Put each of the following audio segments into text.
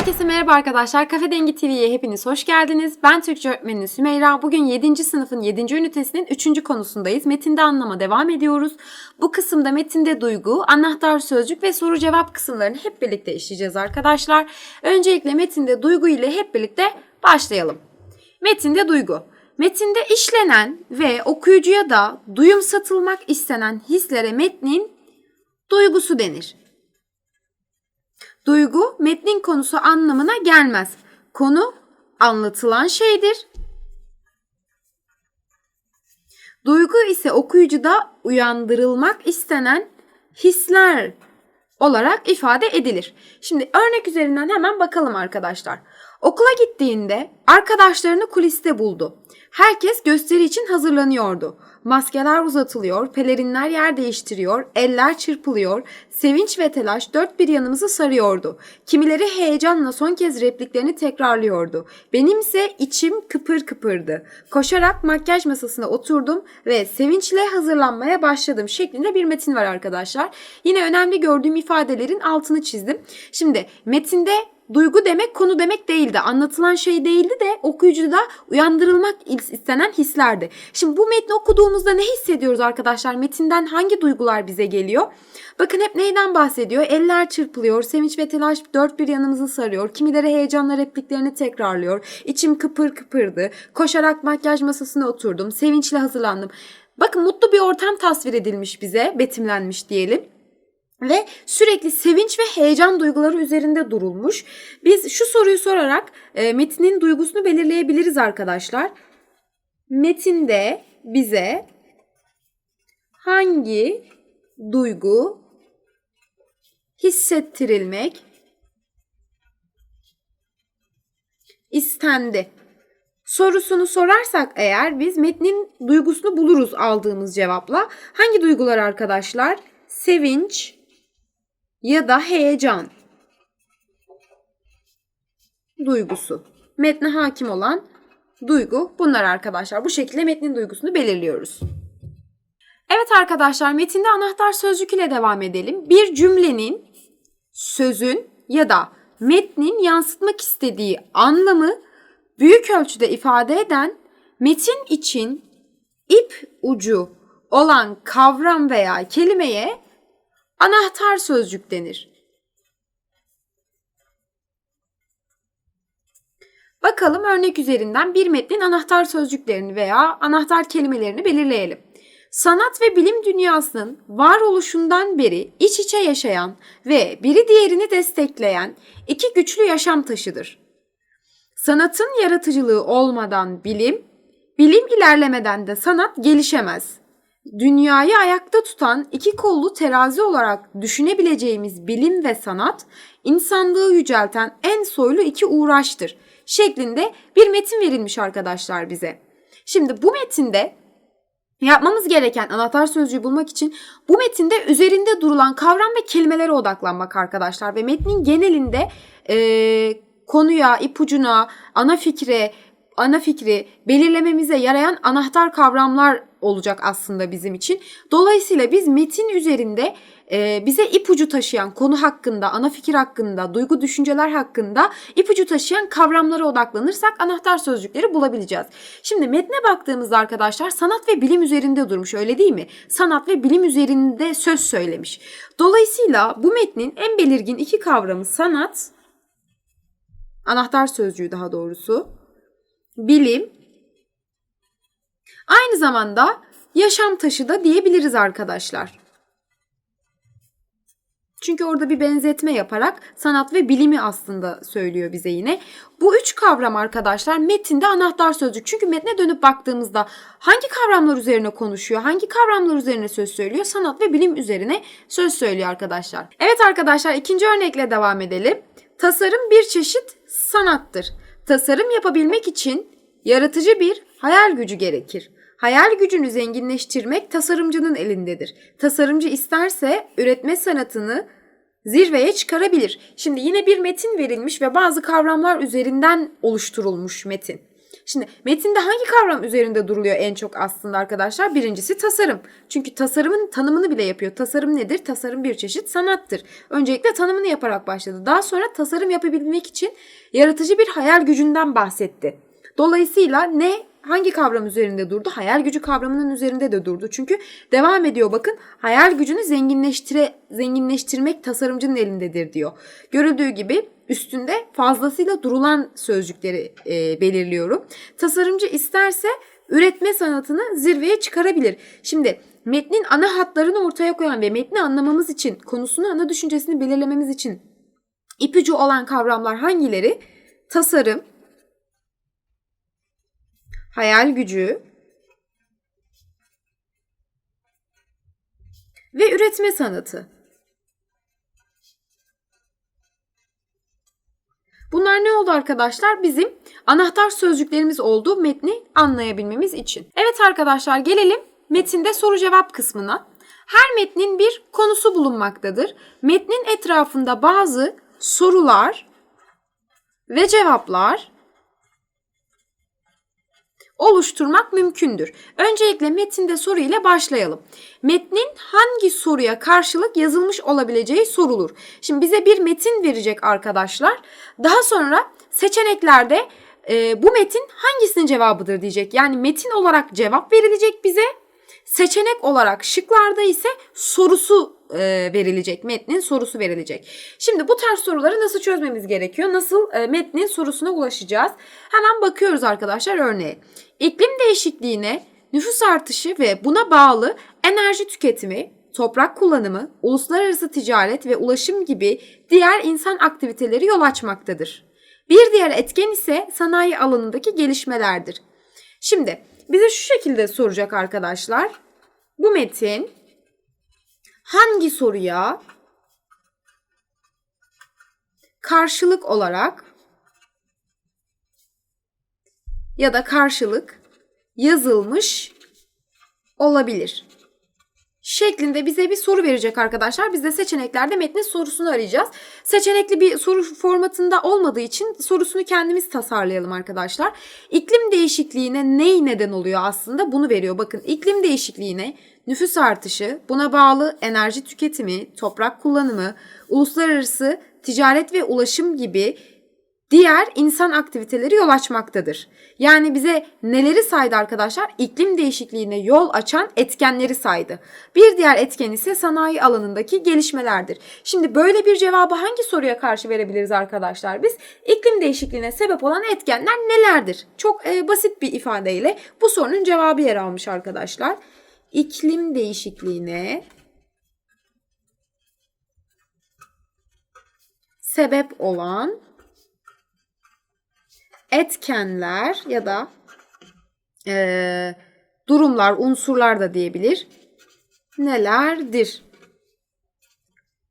Herkese merhaba arkadaşlar. Kafe Dengi TV'ye hepiniz hoş geldiniz. Ben Türkçe öğretmeni Sümeyra. Bugün 7. sınıfın 7. ünitesinin 3. konusundayız. Metinde anlama devam ediyoruz. Bu kısımda metinde duygu, anahtar sözcük ve soru cevap kısımlarını hep birlikte işleyeceğiz arkadaşlar. Öncelikle metinde duygu ile hep birlikte başlayalım. Metinde duygu. Metinde işlenen ve okuyucuya da duyum satılmak istenen hislere metnin duygusu denir. Duygu metnin konusu anlamına gelmez. Konu anlatılan şeydir. Duygu ise okuyucuda uyandırılmak istenen hisler olarak ifade edilir. Şimdi örnek üzerinden hemen bakalım arkadaşlar. Okula gittiğinde arkadaşlarını kuliste buldu. Herkes gösteri için hazırlanıyordu. Maskeler uzatılıyor, pelerinler yer değiştiriyor, eller çırpılıyor, sevinç ve telaş dört bir yanımızı sarıyordu. Kimileri heyecanla son kez repliklerini tekrarlıyordu. Benimse içim kıpır kıpırdı. Koşarak makyaj masasına oturdum ve sevinçle hazırlanmaya başladım şeklinde bir metin var arkadaşlar. Yine önemli gördüğüm ifadelerin altını çizdim. Şimdi metinde duygu demek konu demek değildi. Anlatılan şey değildi de okuyucuda uyandırılmak istenen hislerdi. Şimdi bu metni okuduğumuzda ne hissediyoruz arkadaşlar? Metinden hangi duygular bize geliyor? Bakın hep neyden bahsediyor? Eller çırpılıyor, sevinç ve telaş dört bir yanımızı sarıyor. Kimileri heyecanla repliklerini tekrarlıyor. İçim kıpır kıpırdı. Koşarak makyaj masasına oturdum. Sevinçle hazırlandım. Bakın mutlu bir ortam tasvir edilmiş bize, betimlenmiş diyelim ve sürekli sevinç ve heyecan duyguları üzerinde durulmuş. Biz şu soruyu sorarak e, metinin duygusunu belirleyebiliriz arkadaşlar. Metinde bize hangi duygu hissettirilmek istendi? Sorusunu sorarsak eğer biz metnin duygusunu buluruz aldığımız cevapla. Hangi duygular arkadaşlar? Sevinç, ya da heyecan duygusu. Metne hakim olan duygu bunlar arkadaşlar. Bu şekilde metnin duygusunu belirliyoruz. Evet arkadaşlar metinde anahtar sözcük ile devam edelim. Bir cümlenin, sözün ya da metnin yansıtmak istediği anlamı büyük ölçüde ifade eden metin için ip ucu olan kavram veya kelimeye anahtar sözcük denir. Bakalım örnek üzerinden bir metnin anahtar sözcüklerini veya anahtar kelimelerini belirleyelim. Sanat ve bilim dünyasının varoluşundan beri iç içe yaşayan ve biri diğerini destekleyen iki güçlü yaşam taşıdır. Sanatın yaratıcılığı olmadan bilim, bilim ilerlemeden de sanat gelişemez dünyayı ayakta tutan iki kollu terazi olarak düşünebileceğimiz bilim ve sanat, insanlığı yücelten en soylu iki uğraştır şeklinde bir metin verilmiş arkadaşlar bize. Şimdi bu metinde yapmamız gereken anahtar sözcüğü bulmak için bu metinde üzerinde durulan kavram ve kelimelere odaklanmak arkadaşlar ve metnin genelinde e, konuya, ipucuna, ana fikre, ana fikri belirlememize yarayan anahtar kavramlar olacak aslında bizim için. Dolayısıyla biz metin üzerinde e, bize ipucu taşıyan konu hakkında, ana fikir hakkında, duygu düşünceler hakkında ipucu taşıyan kavramlara odaklanırsak anahtar sözcükleri bulabileceğiz. Şimdi metne baktığımızda arkadaşlar sanat ve bilim üzerinde durmuş öyle değil mi? Sanat ve bilim üzerinde söz söylemiş. Dolayısıyla bu metnin en belirgin iki kavramı sanat, anahtar sözcüğü daha doğrusu, bilim Aynı zamanda yaşam taşı da diyebiliriz arkadaşlar. Çünkü orada bir benzetme yaparak sanat ve bilimi aslında söylüyor bize yine. Bu üç kavram arkadaşlar metinde anahtar sözcük. Çünkü metne dönüp baktığımızda hangi kavramlar üzerine konuşuyor, hangi kavramlar üzerine söz söylüyor? Sanat ve bilim üzerine söz söylüyor arkadaşlar. Evet arkadaşlar ikinci örnekle devam edelim. Tasarım bir çeşit sanattır. Tasarım yapabilmek için yaratıcı bir hayal gücü gerekir. Hayal gücünü zenginleştirmek tasarımcının elindedir. Tasarımcı isterse üretme sanatını zirveye çıkarabilir. Şimdi yine bir metin verilmiş ve bazı kavramlar üzerinden oluşturulmuş metin. Şimdi metinde hangi kavram üzerinde duruluyor en çok aslında arkadaşlar? Birincisi tasarım. Çünkü tasarımın tanımını bile yapıyor. Tasarım nedir? Tasarım bir çeşit sanattır. Öncelikle tanımını yaparak başladı. Daha sonra tasarım yapabilmek için yaratıcı bir hayal gücünden bahsetti. Dolayısıyla ne hangi kavram üzerinde durdu? Hayal gücü kavramının üzerinde de durdu. Çünkü devam ediyor bakın. Hayal gücünü zenginleştire zenginleştirmek tasarımcının elindedir diyor. Görüldüğü gibi üstünde fazlasıyla durulan sözcükleri e, belirliyorum. Tasarımcı isterse üretme sanatını zirveye çıkarabilir. Şimdi metnin ana hatlarını ortaya koyan ve metni anlamamız için, konusunu ana düşüncesini belirlememiz için ipucu olan kavramlar hangileri? Tasarım, hayal gücü ve üretme sanatı. Bunlar ne oldu arkadaşlar? Bizim anahtar sözcüklerimiz oldu metni anlayabilmemiz için. Evet arkadaşlar gelelim metinde soru cevap kısmına. Her metnin bir konusu bulunmaktadır. Metnin etrafında bazı sorular ve cevaplar oluşturmak mümkündür. Öncelikle metinde soru ile başlayalım. Metnin hangi soruya karşılık yazılmış olabileceği sorulur. Şimdi bize bir metin verecek arkadaşlar. Daha sonra seçeneklerde e, bu metin hangisinin cevabıdır diyecek. Yani metin olarak cevap verilecek bize. Seçenek olarak şıklarda ise sorusu e, verilecek. Metnin sorusu verilecek. Şimdi bu tarz soruları nasıl çözmemiz gerekiyor? Nasıl e, metnin sorusuna ulaşacağız? Hemen bakıyoruz arkadaşlar örneğe. İklim değişikliğine nüfus artışı ve buna bağlı enerji tüketimi, toprak kullanımı, uluslararası ticaret ve ulaşım gibi diğer insan aktiviteleri yol açmaktadır. Bir diğer etken ise sanayi alanındaki gelişmelerdir. Şimdi bize şu şekilde soracak arkadaşlar. Bu metin hangi soruya karşılık olarak ya da karşılık yazılmış olabilir. Şeklinde bize bir soru verecek arkadaşlar. Biz de seçeneklerde metnin sorusunu arayacağız. Seçenekli bir soru formatında olmadığı için sorusunu kendimiz tasarlayalım arkadaşlar. İklim değişikliğine ney neden oluyor aslında bunu veriyor. Bakın iklim değişikliğine nüfus artışı, buna bağlı enerji tüketimi, toprak kullanımı, uluslararası ticaret ve ulaşım gibi diğer insan aktiviteleri yol açmaktadır. Yani bize neleri saydı arkadaşlar? İklim değişikliğine yol açan etkenleri saydı. Bir diğer etken ise sanayi alanındaki gelişmelerdir. Şimdi böyle bir cevabı hangi soruya karşı verebiliriz arkadaşlar biz? İklim değişikliğine sebep olan etkenler nelerdir? Çok e, basit bir ifadeyle bu sorunun cevabı yer almış arkadaşlar. İklim değişikliğine sebep olan etkenler ya da e, durumlar, unsurlar da diyebilir. Nelerdir?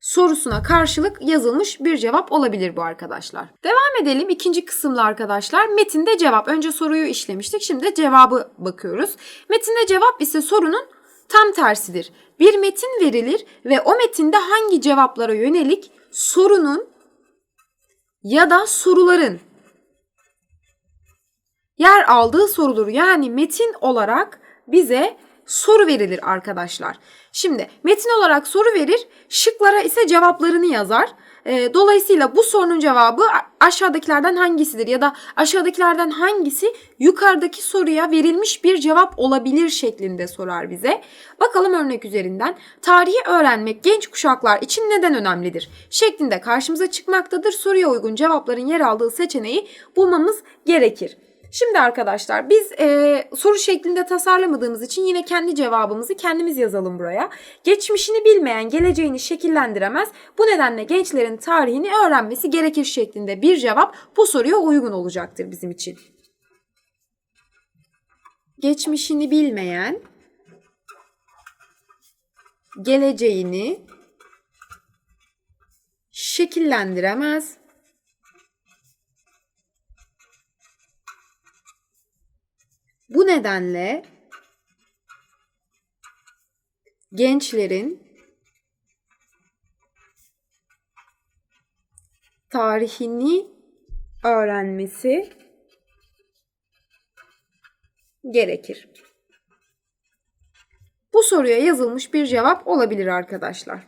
Sorusuna karşılık yazılmış bir cevap olabilir bu arkadaşlar. Devam edelim ikinci kısımla arkadaşlar. Metinde cevap. Önce soruyu işlemiştik. Şimdi de cevabı bakıyoruz. Metinde cevap ise sorunun tam tersidir. Bir metin verilir ve o metinde hangi cevaplara yönelik sorunun ya da soruların yer aldığı sorulur. Yani metin olarak bize soru verilir arkadaşlar. Şimdi metin olarak soru verir, şıklara ise cevaplarını yazar. E, dolayısıyla bu sorunun cevabı aşağıdakilerden hangisidir ya da aşağıdakilerden hangisi yukarıdaki soruya verilmiş bir cevap olabilir şeklinde sorar bize. Bakalım örnek üzerinden. Tarihi öğrenmek genç kuşaklar için neden önemlidir? Şeklinde karşımıza çıkmaktadır. Soruya uygun cevapların yer aldığı seçeneği bulmamız gerekir. Şimdi arkadaşlar biz e, soru şeklinde tasarlamadığımız için yine kendi cevabımızı kendimiz yazalım buraya. Geçmişini bilmeyen geleceğini şekillendiremez. Bu nedenle gençlerin tarihini öğrenmesi gerekir şeklinde bir cevap bu soruya uygun olacaktır bizim için. Geçmişini bilmeyen geleceğini şekillendiremez. Bu nedenle gençlerin tarihini öğrenmesi gerekir. Bu soruya yazılmış bir cevap olabilir arkadaşlar.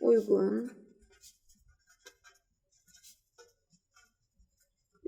Uygun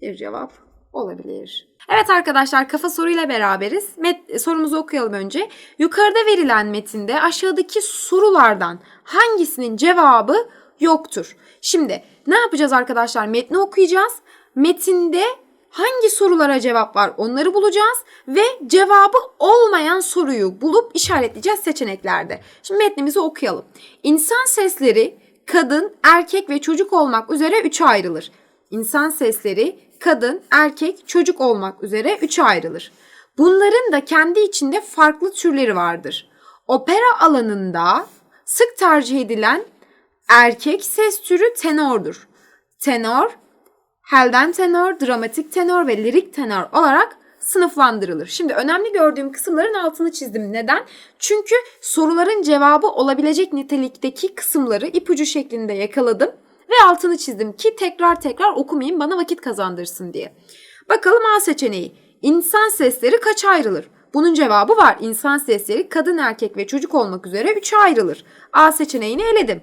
bir cevap olabilir. Evet arkadaşlar kafa soruyla beraberiz. Met, sorumuzu okuyalım önce. Yukarıda verilen metinde aşağıdaki sorulardan hangisinin cevabı yoktur? Şimdi ne yapacağız arkadaşlar? Metni okuyacağız. Metinde hangi sorulara cevap var onları bulacağız ve cevabı olmayan soruyu bulup işaretleyeceğiz seçeneklerde. Şimdi metnimizi okuyalım. İnsan sesleri kadın, erkek ve çocuk olmak üzere üçe ayrılır. İnsan sesleri kadın, erkek, çocuk olmak üzere üçe ayrılır. Bunların da kendi içinde farklı türleri vardır. Opera alanında sık tercih edilen erkek ses türü tenordur. Tenor, Helden tenor, dramatik tenor ve lirik tenor olarak sınıflandırılır. Şimdi önemli gördüğüm kısımların altını çizdim. Neden? Çünkü soruların cevabı olabilecek nitelikteki kısımları ipucu şeklinde yakaladım ve altını çizdim ki tekrar tekrar okumayayım bana vakit kazandırsın diye. Bakalım A seçeneği. İnsan sesleri kaç ayrılır? Bunun cevabı var. İnsan sesleri kadın, erkek ve çocuk olmak üzere üçe ayrılır. A seçeneğini eledim.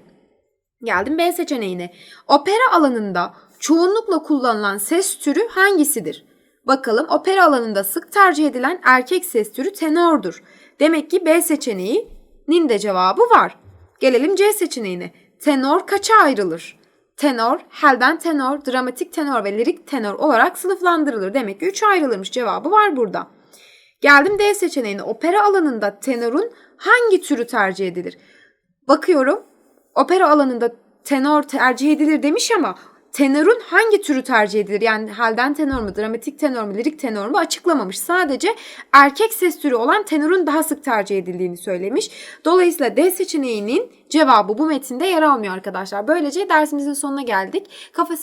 Geldim B seçeneğine. Opera alanında çoğunlukla kullanılan ses türü hangisidir? Bakalım opera alanında sık tercih edilen erkek ses türü tenordur. Demek ki B seçeneğinin de cevabı var. Gelelim C seçeneğine. Tenor kaça ayrılır? Tenor, helden tenor, dramatik tenor ve lirik tenor olarak sınıflandırılır. Demek ki 3 ayrılırmış cevabı var burada. Geldim D seçeneğine. Opera alanında tenorun hangi türü tercih edilir? Bakıyorum opera alanında tenor tercih edilir demiş ama tenorun hangi türü tercih edilir? Yani halden tenor mu, dramatik tenor mu, lirik tenor mu açıklamamış. Sadece erkek ses türü olan tenorun daha sık tercih edildiğini söylemiş. Dolayısıyla D seçeneğinin cevabı bu metinde yer almıyor arkadaşlar. Böylece dersimizin sonuna geldik. Kafa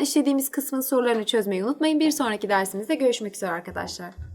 işlediğimiz kısmın sorularını çözmeyi unutmayın. Bir sonraki dersimizde görüşmek üzere arkadaşlar.